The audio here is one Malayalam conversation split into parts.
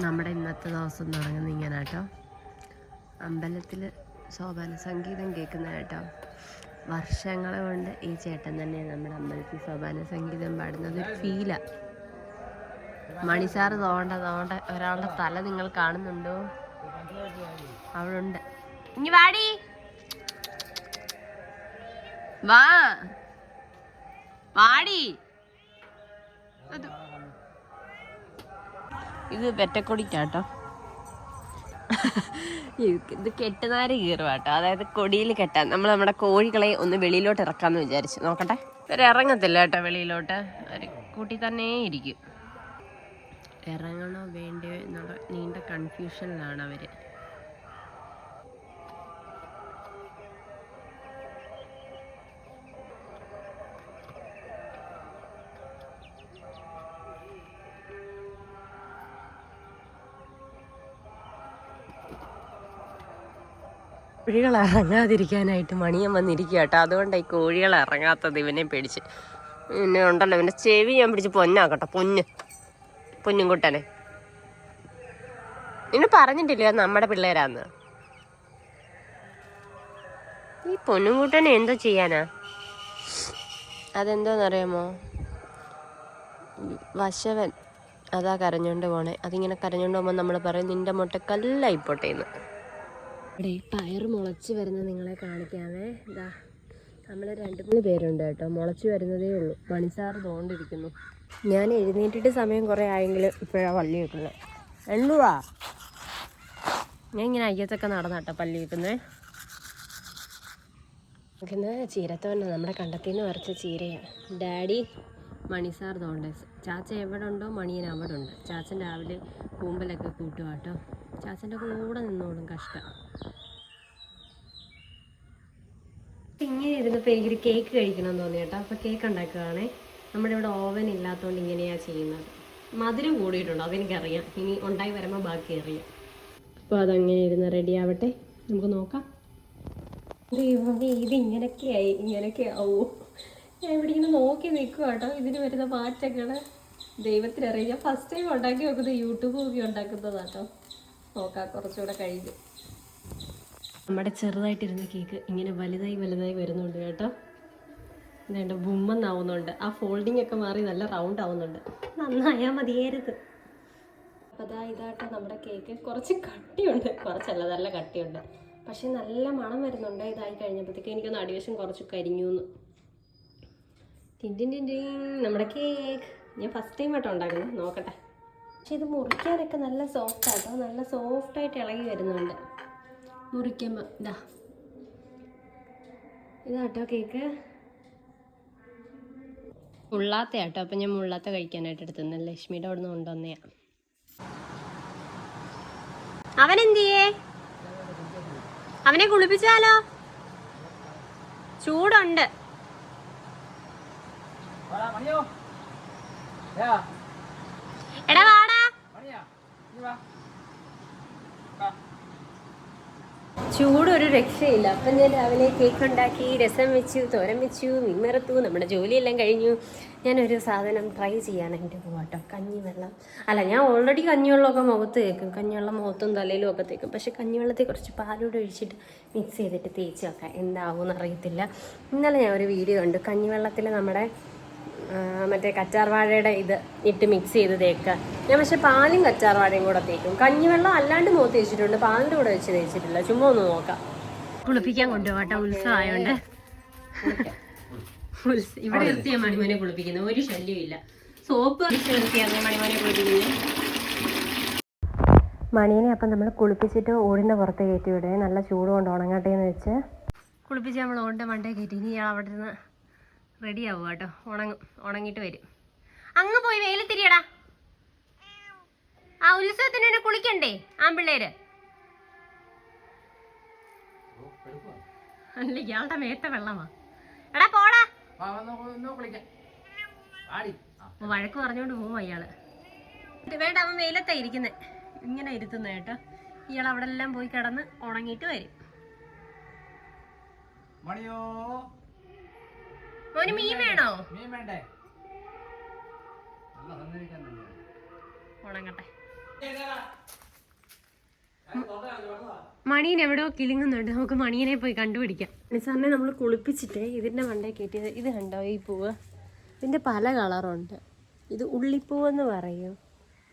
നമ്മുടെ ഇന്നത്തെ ദിവസം തുടങ്ങുന്ന ഇങ്ങനെ കേട്ടോ. അമ്പലത്തിൽ ശോഭന സംഗീതം കേൾക്കുന്ന കേട്ടോ. വർഷങ്ങളെ കൊണ്ട് ഈ ചേട്ടൻ തന്നെ നമ്മുടെ അമ്പലത്തിൽ ശോഭന സംഗീതം പാടുന്നത്. ഫീലാ മണിസാറ് തോണ്ട തോണ്ട ഒരാളുടെ തല നിങ്ങൾ കാണുന്നുണ്ടോ? അവിടെ ഉണ്ട് ഇനി വാടി. വാ. വാടി. അത് ഇത് വെറ്റക്കൊടിക്കാട്ടോ ഇത് കെട്ടുന്നാര് കീറുവാട്ടോ. അതായത് കൊടിയിൽ കെട്ടാൻ. നമ്മൾ നമ്മുടെ കോഴികളെ ഒന്ന് വെളിയിലോട്ട് ഇറക്കാമെന്ന് വിചാരിച്ചു. നോക്കട്ടെ. ഇവർ ഇറങ്ങത്തില്ല കേട്ടോ വെളിയിലോട്ട്. അവർ കൂട്ടി തന്നെ ഇരിക്കും. ഇറങ്ങണോ വേണ്ടയോ എന്നുള്ള നീണ്ട കൺഫ്യൂഷനിലാണ് അവർ കോഴികൾ ഇറങ്ങാതിരിക്കാനായിട്ട് മണിയൻ വന്നിരിക്കുക കേട്ടോ അതുകൊണ്ടാണ് ഈ കോഴികൾ ഇറങ്ങാത്തത് ഇവനെ പേടിച്ച്. പിന്നെ ഉണ്ടല്ലോ ഇവന്റെ ചെവി ഞാൻ പിടിച്ച് പൊന്നാക്കട്ടെ പൊന്ന്. പൊന്നും കുട്ടനെ. നിന്നെ പറഞ്ഞിട്ടില്ല നമ്മുടെ പിള്ളേരാന്ന്? ഈ പൊന്നുംകൂട്ടനെ എന്തോ ചെയ്യാനാ? അതെന്തോന്നറിയാമോ? വശവൻ അതാ കരഞ്ഞോണ്ട് പോണേ. അതിങ്ങനെ കരഞ്ഞോണ്ട് പോകുമ്പോൾ നമ്മൾ പറയും നിന്റെ മുട്ടക്കല്ല ഇപ്പോട്ടേന്ന് ഇവിടെ പയർ മുളച്ച് വരുന്നത് നിങ്ങളെ കാണിക്കാമേ. ഇതാ നമ്മൾ രണ്ട് മൂന്ന് പേരുണ്ട് കേട്ടോ. മുളച്ച് വരുന്നതേ ഉള്ളൂ. മണിസാറ് തോണ്ടിരിക്കുന്നു. ഞാൻ എഴുന്നേറ്റിട്ട് സമയം കുറേ ആയെങ്കിലും ഇപ്പോഴാണ് പള്ളി വെക്കുന്നത് എണ്ണുവാ ഞാൻ ഇങ്ങനെ അയ്യത്തൊക്കെ നടന്നാട്ടോ പള്ളി വെക്കുന്നേ നമുക്കിന്ന് ചീരത്തോണ്ട നമ്മുടെ കണ്ടത്തിൽ നിന്ന് വരച്ച ചീരയാണ് ഡാഡി മണിസാർ തോണ്ട. ചാച്ച എവിടെ ഉണ്ടോ മണിയൻ അവിടെ ഉണ്ട് ചാച്ചൻ രാവിലെ കൂമ്പലൊക്കെ കൂട്ടുക കേട്ടോ. ചാച്ചന്റെ കൂടെ നിന്നോളും കഷ്ടം ഇങ്ങനെ ഇരുന്നപ്പോൾ എനിക്കൊരു കേക്ക് കഴിക്കണം തോന്നി കേട്ടോ. അപ്പോൾ കേക്ക് ഉണ്ടാക്കുകയാണേ. നമ്മുടെ ഇവിടെ ഓവൻ ഇല്ലാത്തതുകൊണ്ട് ഇങ്ങനെയാണ് ചെയ്യുന്നത്. മധുരം കൂടിയിട്ടുണ്ട്? അതെനിക്കറിയാം. ഇനി ഉണ്ടായി വരുമ്പോൾ ബാക്കി അറിയാം. അപ്പോൾ അതങ്ങനെ ഇരുന്ന് റെഡി ആവട്ടെ. നമുക്ക് നോക്കാം. ഇത് ഇങ്ങനെയൊക്കെയായി ഇങ്ങനെയൊക്കെ ആവോ ഞാൻ ഇവിടെ ഇങ്ങനെ നോക്കി നിൽക്കുക കേട്ടോ. ഇതിന് വരുന്ന മാറ്റങ്ങൾ ദൈവത്തിനറിയാം. ഫസ്റ്റ് ടൈം ഉണ്ടാക്കി നോക്കുന്നത് യൂട്യൂബ് നോക്കി ഉണ്ടാക്കുന്നതാട്ടോ നോക്കാം കുറച്ചുകൂടെ കഴിഞ്ഞ്. നമ്മുടെ ചെറുതായിട്ടിരുന്ന കേക്ക് ഇങ്ങനെ വലുതായി വലുതായി വരുന്നുണ്ട് കേട്ടോ. ഇതുണ്ട് ബുമ്മെന്നാവുന്നുണ്ട്. ആ ഫോൾഡിംഗ് ഒക്കെ മാറി നല്ല റൗണ്ട് ആവുന്നുണ്ട്. നന്നായാൽ മതിയായിരുന്നു അപ്പോൾ അതാ ഇതാട്ടോ നമ്മുടെ കേക്ക്. കുറച്ച് കട്ടിയുണ്ട്. കുറച്ചല്ല നല്ല കട്ടിയുണ്ട്. പക്ഷേ നല്ല മണം വരുന്നുണ്ട് ഇതായി കഴിഞ്ഞപ്പോഴത്തേക്ക്. എനിക്കൊന്ന് അടിവശം കുറച്ച് കരിഞ്ഞു എന്ന് ടിന്റിൻ ടിന്റിൻ നമ്മുടെ കേക്ക്. ഞാൻ ഫസ്റ്റ് ടൈം ആട്ടോ ഉണ്ടാക്കുന്നത്. നോക്കട്ടെ. പക്ഷേ ഇത് മുറിക്കാനൊക്കെ നല്ല സോഫ്റ്റ് ആട്ടോ നല്ല സോഫ്റ്റായിട്ട് ഇളകി വരുന്നുണ്ട്. മുറിക്കുമ്പോൾ ഇതാ ഇതാട്ടോ കേക്ക്. മുള്ളാത്ത കേട്ടോ അപ്പം ഞാൻ മുള്ളാത്ത കഴിക്കാനായിട്ട് എടുത്തുന്ന ലക്ഷ്മിയുടെ അവിടെ നിന്ന് കൊണ്ടുവന്നയാ. അവൻ എന്തിയേ അവനെ കുളിപ്പിച്ചാലോ? ചൂടുണ്ട്. എടാ വാടാ. മണിയാ നീ വാ വാ. ചൂട് ഒരു രക്ഷയില്ല. അപ്പം ഞാൻ രാവിലെ കേക്ക് ഉണ്ടാക്കി രസം വെച്ചു തോരൻ വെച്ചു മീൻ വറുത്തു നമ്മുടെ ജോലിയെല്ലാം കഴിഞ്ഞു. ഞാനൊരു സാധനം ട്രൈ ചെയ്യാനായിട്ട് കഞ്ഞി വെള്ളം. അല്ല ഞാൻ ഓൾറെഡി കഞ്ഞിവെള്ളമൊക്കെ മുഖത്ത് തേക്കും. കഞ്ഞിവെള്ളം മുഖത്തും തലയിലും ഒക്കെ തേക്കും. പക്ഷെ കഞ്ഞിവെള്ളത്തിൽ കുറച്ച് പാലൂടെ ഒഴിച്ചിട്ട് മിക്സ് ചെയ്തിട്ട് തേച്ച് വെക്കാം. എന്താവും അറിയത്തില്ല. ഇന്നലെ ഞാൻ ഒരു വീഡിയോ ഉണ്ട് കഞ്ഞിവെള്ളത്തിൽ നമ്മുടെ മറ്റേ കച്ചാർവാഴയുടെ ഇത് ഇട്ട് മിക്സ് ചെയ്ത് തേക്കുക ഞാൻ പക്ഷേ പാലും കച്ചാർവാഴയും കൂടെ തേക്കും. കഞ്ഞിവെള്ളം അല്ലാണ്ട് മുഖത്ത് തേച്ചിട്ടുണ്ട്. പാലിന്റെ കൂടെ വെച്ച് തേച്ചിട്ടില്ല. ചുമ്മാ ഒന്ന് നോക്കാം. കുളിപ്പിക്കാൻ കൊണ്ടുപോകട്ടെ. ഉത്സവമായോണ്ട് ഉത്സ- ഇവിടെ നിർത്തിയ മണിമോനെ കുളിപ്പിക്കുന്നത് ഒരു ശല്യം ഇല്ല. സോപ്പ് നിർത്തിയാണ് മണിമോനെ കുളിപ്പിക്കുന്നു. മണീനെ അപ്പം നമ്മൾ കുളിപ്പിച്ചിട്ട് ഓടിന്റെ പുറത്ത് കയറ്റി വിടുക നല്ല ചൂട് കൊണ്ട് ഉണങ്ങട്ടെ എന്ന് വെച്ച്. കുളിപ്പിച്ച് നമ്മൾ ഓടിന്റെ മണ്ടേ കയറ്റി. ഇനി അവിടെ നിന്ന് റെഡി ആവുക കേട്ടോ. ഉണങ്ങും ഉണങ്ങിയിട്ട് വരും. അങ്ങ് പോയി വെയിലത്തിരിയടാ. ആ ഉത്സവത്തിന് തന്നെ കുളിക്കണ്ടേ ആമ്പിള്ളേര് അല്ല ഇയാളുടെ മേത്ത വെള്ളമാ. എടാ പോടാ. വഴക്ക് പറഞ്ഞോണ്ട് പോവും അയാൾ വേണ്ട അവൻ വെയിലത്താ ഇരിക്കുന്നെ. ഇങ്ങനെ ഇരുത്തുന്ന കേട്ടോ. ഇയാൾ അവിടെ എല്ലാം പോയി കിടന്ന് ഉണങ്ങിയിട്ട് വരും. മണിയോ? മോന് മീൻ വേണോ? മീൻ വേണ്ടേ? ഉണങ്ങട്ടെ. മണീനെ എവിടെയോ കിളിങ്ങുന്നുണ്ട്. നമുക്ക് മണീനെ പോയി കണ്ടുപിടിക്കാം. നിസാറിനെ നമ്മൾ കുളിപ്പിച്ചിട്ട് ഇതിന്റെ മണ്ടേ കയറ്റിയത്. ഇത് കണ്ടോ ഈ പൂവ്? ഇതിന്റെ പല കളറുണ്ട്. ഇത് ഉള്ളിപ്പൂവെന്ന് പറയും.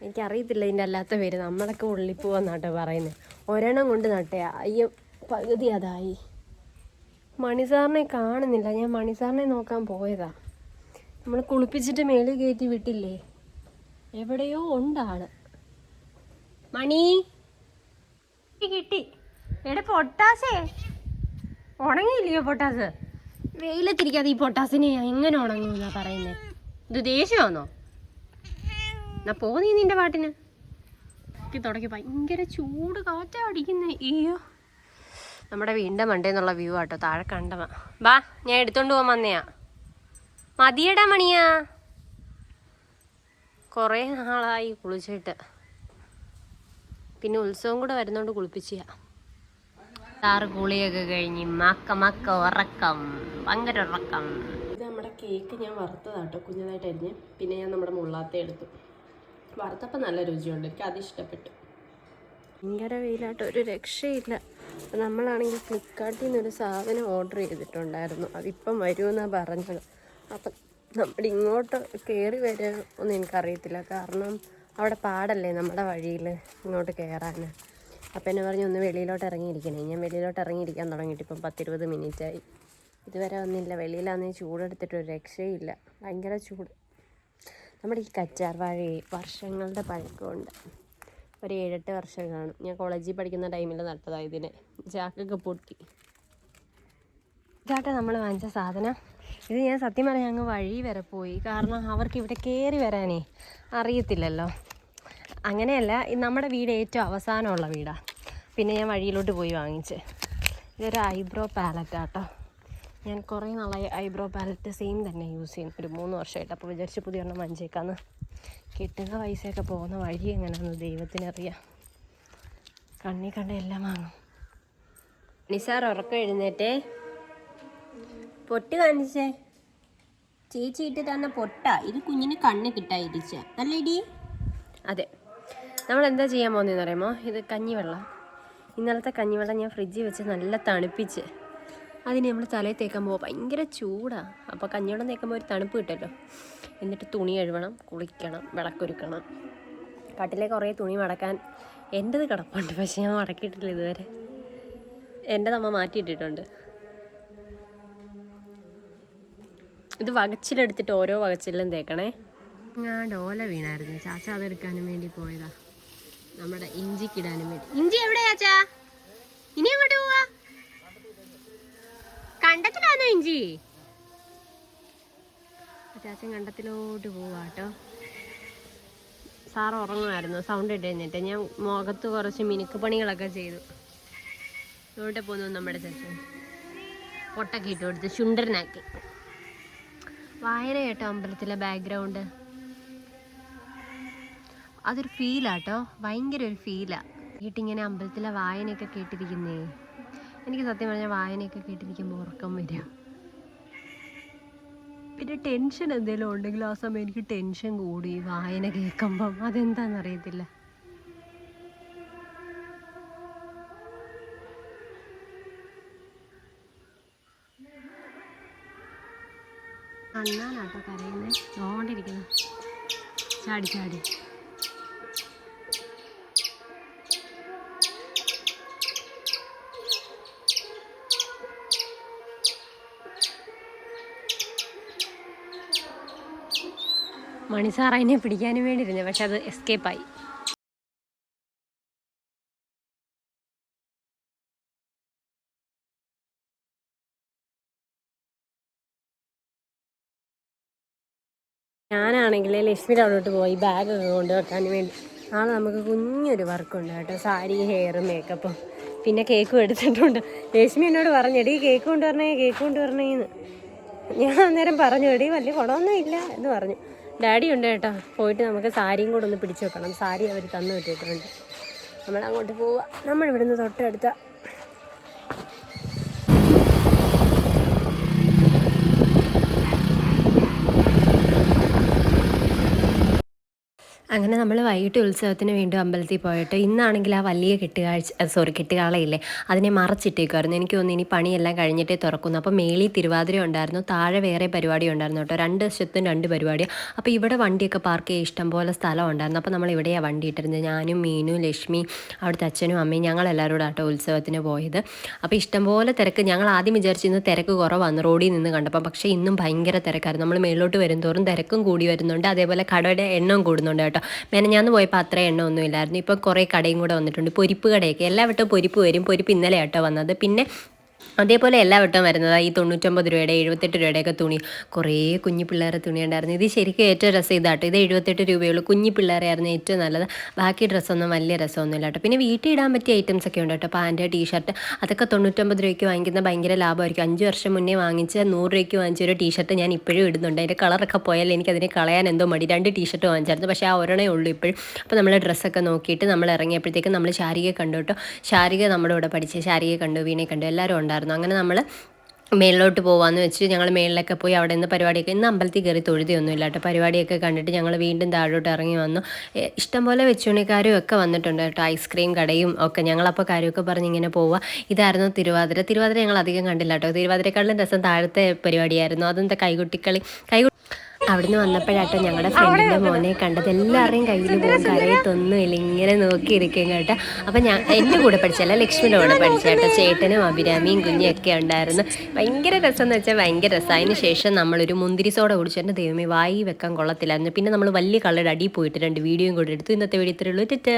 എനിക്കറിയത്തില്ല ഇതിന്റെ അല്ലാത്ത പേര്. നമ്മളൊക്കെ ഉള്ളിപ്പൂവെന്നാട്ടോ പറയുന്നത് ഒരെണ്ണം കൊണ്ട് നട്ടേ അയ്യോ പകുതി അതായി. മണിസാറിനെ കാണുന്നില്ല. ഞാൻ മണിസാറിനെ നോക്കാൻ പോയതാ. നമ്മൾ കുളിപ്പിച്ചിട്ട് മേളിൽ കയറ്റി വിട്ടില്ലേ? എവിടെയോ ഉണ്ടാണ് മണി? കിട്ടി. എടെ പൊട്ടാസേ. ഉണങ്ങിയില്ലയോ പൊട്ടാസ്? വെയിലത്തിരിക്കാതെ ഈ പൊട്ടാസിനെ എങ്ങനെ ഉണങ്ങുമെന്നാ പറയുന്നേ. ഇത് ദേഷ്യമാണോ എന്നാ പോ നീ നിന്റെ പാട്ടിന്. തുടങ്ങി തുടക്കി ഭയങ്കര ചൂട് കാറ്റാ അടിക്കുന്നേ. അയ്യോ. നമ്മുടെ വീടിന്റെ മണ്ടേന്നുള്ള വ്യൂ ആട്ടോ. താഴെ കണ്ടവാ ബാ ഞാൻ എടുത്തോണ്ട് പോകാൻ വന്നയാ. മതിയടാ മണിയാ. കുറേ നാളായി കുളിച്ചിട്ട്. പിന്നെ ഉത്സവം കൂടെ വരുന്നോണ്ട് കുളിപ്പിച്ചാ താറ് കുളിയൊക്കെ കഴിഞ്ഞ് മക്ക മക്ക ഉറക്കം ഭയങ്കര ഉറക്കം. ഇത് നമ്മുടെ കേക്ക് ഞാൻ വറുത്തതാട്ടോ. കുഞ്ഞതായിട്ട് അരിഞ്ഞ്. പിന്നെ ഞാൻ നമ്മുടെ മുള്ളാത്ത എടുത്തു. വറുത്തപ്പോൾ നല്ല രുചിയുണ്ട്. എനിക്ക് അത് ഇഷ്ടപ്പെട്ടു. ഭയങ്കര വെയിലായിട്ട് ഒരു രക്ഷയില്ല. നമ്മളാണെങ്കിൽ ഫ്ലിപ്കാർട്ടിൽ നിന്നൊരു സാധനം ഓർഡർ ചെയ്തിട്ടുണ്ടായിരുന്നു. അതിപ്പം വരുമെന്നാണ് പറഞ്ഞത്. അപ്പം നമ്മുടെ ഇങ്ങോട്ട് കയറി വരുമെന്ന് എനിക്കറിയത്തില്ല. കാരണം അവിടെ പാടല്ലേ നമ്മുടെ വഴിയിൽ ഇങ്ങോട്ട് കയറാൻ അപ്പം എന്നെ പറഞ്ഞു ഒന്ന് വെളിയിലോട്ട് ഇറങ്ങിയിരിക്കണേ. ഞാൻ വെളിയിലോട്ട് ഇറങ്ങിയിരിക്കാൻ തുടങ്ങിയിട്ട് ഇപ്പം പത്തിരുപത് മിനിറ്റായി. ഇതുവരെ വന്നില്ല. വെളിയിലാണെങ്കിൽ ചൂടെടുത്തിട്ട് ഒരു രക്ഷയില്ല. ഭയങ്കര ചൂട്. നമ്മുടെ ഈ കച്ചാർ വാഴയെ വർഷങ്ങളുടെ പഴക്കമുണ്ട്. ഒരു ഏഴെട്ട് വർഷം കാണും. ഞാൻ കോളേജിൽ പഠിക്കുന്ന ടൈമിൽ നട്ടതാണ് ഇതിനെ. ചാക്കൊക്കെ പൊട്ടി. ഇതാട്ടെ നമ്മൾ വാങ്ങിച്ച സാധനം. ഇത് ഞാൻ സത്യം പറഞ്ഞാൽ അങ്ങ് വഴി വരെ പോയി. കാരണം അവർക്ക് ഇവിടെ കയറി വരാനേ അറിയത്തില്ലല്ലോ. അങ്ങനെയല്ല നമ്മുടെ വീട് ഏറ്റവും അവസാനമുള്ള വീടാണ് പിന്നെ ഞാൻ വഴിയിലോട്ട് പോയി വാങ്ങിച്ച്. ഇതൊരു ഐബ്രോ പാലറ്റാട്ടോ ഞാൻ കുറേ നാളായി ഐബ്രോ പാലറ്റ് സെയിം തന്നെ യൂസ് ചെയ്യുന്നു ഒരു മൂന്ന് വർഷമായിട്ട്. അപ്പോൾ വിചാരിച്ച് പുതിയ എണ്ണം വഞ്ചേക്കാന്ന് കിട്ടുന്ന പൈസയൊക്കെ പോകുന്ന വഴി എങ്ങനെയാണെന്ന് ദൈവത്തിനറിയാം. കണ്ണി കണ്ട എല്ലാം വാങ്ങും. നിസാർ ഉറക്കം എഴുന്നേറ്റേ. പൊട്ട് കാണിച്ചേ. ചേച്ചി ഇട്ട് തന്ന പൊട്ട. ഇത് കുഞ്ഞിന് കണ്ണ് കിട്ടാതിരിച്ച അല്ലേടി? അതെ. നമ്മൾ എന്താ ചെയ്യാൻ പോകുന്നതെന്ന് അറിയുമോ? ഇത് കഞ്ഞിവെള്ളം. ഇന്നലത്തെ കഞ്ഞിവെള്ളം ഞാൻ ഫ്രിഡ്ജിൽ വെച്ച് നല്ല തണുപ്പിച്ച് അതിന് നമ്മൾ തലയിൽ തേക്കാൻ പോകുമ്പോൾ ഭയങ്കര ചൂടാണ് അപ്പോൾ കഞ്ഞിവെള്ളം തേക്കുമ്പോൾ ഒരു തണുപ്പ് കിട്ടല്ലോ. എന്നിട്ട് തുണി കഴുകണം കുളിക്കണം വിളക്കൊരുക്കണം. കട്ടിലെ കുറേ തുണി മടക്കാൻ എന്റെത് കിടപ്പുണ്ട്. പക്ഷേ ഞാൻ മടക്കിയിട്ടില്ല ഇതുവരെ. എന്റെ അമ്മ മാറ്റിയിട്ടിട്ടുണ്ട്. ഇത് വകച്ചിലെടുത്തിട്ട് ഓരോ വകച്ചിലും തേക്കണേ. ഞാൻ ഡോല വീണായിരുന്നു. ചാച്ച അതെടുക്കാനും വേണ്ടി പോയതാ. നമ്മുടെ ഇഞ്ചിക്കിടാനും വേണ്ടി. ഇഞ്ചി എവിടെയാ ചാ ഇനി എങ്ങോട്ട് പോവാ കണ്ടത്തിലാണോ ഇഞ്ചി? ചാച്ചൻ കണ്ടത്തിലോട്ട് പോവാട്ടോ സാർ ഉറങ്ങുമായിരുന്നു. സൗണ്ട് ഇട്ട് കഴിഞ്ഞിട്ട് ഞാൻ മുഖത്ത് കുറച്ച് മിനുക്ക് പണികളൊക്കെ ചെയ്തു. ഇവിടെ പോന്നു നമ്മുടെ ചാച്ചൻ പൊട്ടൊക്കെ ഇട്ട് കൊടുത്ത് ചുണ്ടരനാക്കി വായന കേട്ടോ അമ്പലത്തിലെ ബാക്ക്ഗ്രൗണ്ട് അതൊരു ഫീലാട്ടോ ഭയങ്കര ഒരു ഫീലാണ് കേട്ടിങ്ങനെ അമ്പലത്തിലെ വായനയൊക്കെ കേട്ടിരിക്കുന്നേ. എനിക്ക് സത്യം പറഞ്ഞാൽ വായനയൊക്കെ കേട്ടിരിക്കുമ്പോൾ ഉറക്കം വരും പിന്നെ ടെൻഷൻ എന്തെങ്കിലും ഉണ്ടെങ്കിൽ ആ സമയം എനിക്ക് ടെൻഷൻ കൂടി വായന കേൾക്കുമ്പം. അതെന്താന്ന് അറിയത്തില്ല. അണ്ണാനാട്ടോ കരയുന്നത് നോണ്ടിരിക്കുന്നു. ചാടി ചാടി. മണിസാർ അതിനെ പിടിക്കാനും വേണ്ടി ഇരുന്നു പക്ഷെ അത് എസ്കേപ്പായി ഞാനാണെങ്കിൽ ലക്ഷ്മിയുടെ അവിടോട്ട് പോയി ബാഗ് ബാഗൊക്കെ കൊണ്ടുവെക്കാൻ വേണ്ടി. നാളെ നമുക്ക് കുഞ്ഞൊരു വർക്കുണ്ട് കേട്ടോ സാരി ഹെയർ മേക്കപ്പും പിന്നെ കേക്കും എടുത്തിട്ടുണ്ട്. ലക്ഷ്മി എന്നോട് പറഞ്ഞു എടീ കേക്ക് കൊണ്ടുവരണേ കേക്ക് കൊണ്ടുവരണേന്ന്. ഞാൻ അന്നേരം പറഞ്ഞു എടീ വലിയ കുടമൊന്നും ഇല്ല എന്ന് പറഞ്ഞു. ഡാഡി ഉണ്ട് കേട്ടോ. പോയിട്ട് നമുക്ക് സാരിയും കൂടെ ഒന്ന് പിടിച്ചു വെക്കണം. സാരി അവർ തന്നു വിട്ടിട്ടുണ്ട് നമ്മൾ അങ്ങോട്ട് പോവുക നമ്മൾ ഇവിടുന്ന് തൊട്ടടുത്ത അങ്ങനെ നമ്മൾ വൈകിട്ട് ഉത്സവത്തിന് വീണ്ടും അമ്പലത്തിൽ പോയിട്ട് ഇന്നാണെങ്കിൽ ആ വലിയ കെട്ടുകാഴ്ച സോറി കെട്ടുകാളയില്ലേ അതിനെ മറച്ചിട്ടേക്കുമായിരുന്നു എനിക്ക് തോന്നുന്നു ഇനി പണിയെല്ലാം കഴിഞ്ഞിട്ടേ തുറക്കുന്നു. അപ്പോൾ മേളി തിരുവാതിര ഉണ്ടായിരുന്നു. താഴെ വേറെ പരിപാടി ഉണ്ടായിരുന്നു കേട്ടോ. രണ്ട് വശത്തും രണ്ട് പരിപാടി അപ്പോൾ ഇവിടെ വണ്ടിയൊക്കെ പാർക്ക് ചെയ്യാൻ ഇഷ്ടം പോലെ സ്ഥലം ഉണ്ടായിരുന്നു. അപ്പോൾ നമ്മൾ ഇവിടെയാണ് വണ്ടി ഇട്ടിരുന്നത്. ഞാനും മീനു ലക്ഷ്മി അവിടുത്തെ അച്ഛനും അമ്മയും ഞങ്ങൾ എല്ലാവരും കൂടെ ഉത്സവത്തിന് പോയത്. അപ്പോൾ ഇഷ്ടംപോലെ തിരക്ക്. ഞങ്ങൾ ആദ്യം വിചാരിച്ചിരുന്നു തിരക്ക് കുറവാണ് റോഡിൽ നിന്ന് കണ്ടപ്പോൾ പക്ഷേ ഇന്നും ഭയങ്കര തിരക്കായിരുന്നു. നമ്മൾ മേളിലോട്ട് തോറും തിരക്കും കൂടി വരുന്നുണ്ട്. അതേപോലെ കടയുടെ എണ്ണവും കൂടുന്നുണ്ട് കേട്ടോ. മെനഞ്ഞാന്ന് പോയപ്പോൾ അത്ര എണ്ണ ഒന്നും ഇല്ലായിരുന്നു ഇപ്പോൾ കുറേ കടയും കൂടെ വന്നിട്ടുണ്ട്. പൊരിപ്പ് കടയൊക്കെ. എല്ലാവട്ടവും പൊരിപ്പ് വരും. പൊരിപ്പ് ഇന്നലെ ആട്ടോ വന്നത്. പിന്നെ അതേപോലെ എല്ലാ വട്ടവും വരുന്നത് ഈ തൊണ്ണൂറ്റൊമ്പത് രൂപയുടെ എഴുപത്തെട്ട് രൂപയുടെയൊക്കെ തുണി. കുറേ കുഞ്ഞു പിള്ളേരെ തുണി ഉണ്ടായിരുന്നു ഇത് ശരിക്കും ഏറ്റവും രസം ഇതാട്ടോ ഇത് എഴുപത്തെട്ട് രൂപയുള്ളൂ. കുഞ്ഞു പിള്ളേരെ ആയിരുന്നു ഏറ്റവും നല്ലത്. ബാക്കി ഡ്രസ്സൊന്നും വലിയ രസമൊന്നും കേട്ടോ. പിന്നെ വീട്ടിൽ ഇടാൻ പറ്റിയ ഐറ്റംസ് ഒക്കെ ഉണ്ട് കേട്ടോ? Pant T shirt. അതൊക്കെ തൊണ്ണൂറ്റൊമ്പത് രൂപയ്ക്ക് വാങ്ങിക്കുന്ന ഭയങ്കര ലാഭമായിരിക്കും. അഞ്ച് വർഷം മുന്നേ വാങ്ങിച്ച നൂറ് രൂപയ്ക്ക് വാങ്ങിച്ച ഒരു ടീഷർട്ട് ഞാൻ ഇപ്പോഴും ഇടുന്നുണ്ട്. അതിന്റെ കളറൊക്കെ പോയാൽ എനിക്കതിനെ കളയാൻ എന്തോ മടി. രണ്ട് ടീഷർട്ട് വാങ്ങിച്ചായിരുന്നു. പക്ഷേ ആ ഒരെണ്ണേ ഉള്ളൂ ഇപ്പോഴും. അപ്പോൾ നമ്മൾ ഡ്രസ്സൊക്കെ നോക്കിയിട്ട് നമ്മൾ ഇറങ്ങിയപ്പോഴത്തേക്കും നമ്മൾ ശാരികയെ കണ്ടു കേട്ടോ. ശാരിക നമ്മുടെ കൂടെ പഠിച്ച ശാരികയെ കണ്ടു വീണെ കണ്ടു. എല്ലാവരും ഉണ്ടായിരുന്നു. അങ്ങനെ നമ്മൾ മേളിലോട്ട് പോകാമെന്ന് വെച്ച് ഞങ്ങൾ മേളിലൊക്കെ പോയി അവിടെ നിന്ന് പരിപാടിയൊക്കെ ഇന്ന് അമ്പലത്തിൽ കയറി തൊഴുതിയൊന്നുമില്ല കേട്ടോ. പരിപാടിയൊക്കെ കണ്ടിട്ട് ഞങ്ങൾ വീണ്ടും താഴോട്ട് ഇറങ്ങി വന്നു. ഇഷ്ടംപോലെ വെച്ചുണിക്കാരും ഒക്കെ വന്നിട്ടുണ്ട് കേട്ടോ. ഐസ്ക്രീം കടയും ഒക്കെ ഞങ്ങളപ്പോൾ കാര്യമൊക്കെ പറഞ്ഞ് ഇങ്ങനെ പോവുക ഇതായിരുന്നു തിരുവാതിര. തിരുവാതിര ഞങ്ങൾ അധികം കണ്ടില്ല കേട്ടോ. തിരുവാതിരക്കാളിലും രസം താഴത്തെ പരിപാടിയായിരുന്നു. അതെന്താ കൈകുട്ടിക്കളി? കൈ അവിടുന്ന് വന്നപ്പോഴാട്ടോ ഞങ്ങളുടെ ഫ്രണ്ടിന്റെ മോനെ കണ്ടത്. എല്ലാവരുടെയും കയ്യിൽ പോകും കരയത്തൊന്നുമില്ല ഇങ്ങനെ നോക്കിയിരിക്കും കേട്ടോ. അപ്പം ഞാൻ എന്റെ കൂടെ പഠിച്ചല്ല ലക്ഷ്മിയുടെ കൂടെ പഠിച്ച കേട്ടോ. ചേട്ടനും അഭിരാമിയും കുഞ്ഞും ഒക്കെ ഉണ്ടായിരുന്നു. ഭയങ്കര രസം എന്ന് വെച്ചാൽ ഭയങ്കര രസം. അതിന് ശേഷം നമ്മളൊരു മുന്തിരി സോഡ കുടിച്ചു. എന്റെ ദൈവമേ വായി വെക്കാൻ കൊള്ളത്തില്ലായിരുന്നു. പിന്നെ നമ്മൾ വലിയ കളറുടെ അടിയിൽ പോയിട്ട് രണ്ട് വീഡിയോയും കൂടെ എടുത്തു. ഇന്നത്തെ വീഡിയോ ഇത്രയുള്ളൂ ടെറ്റ്.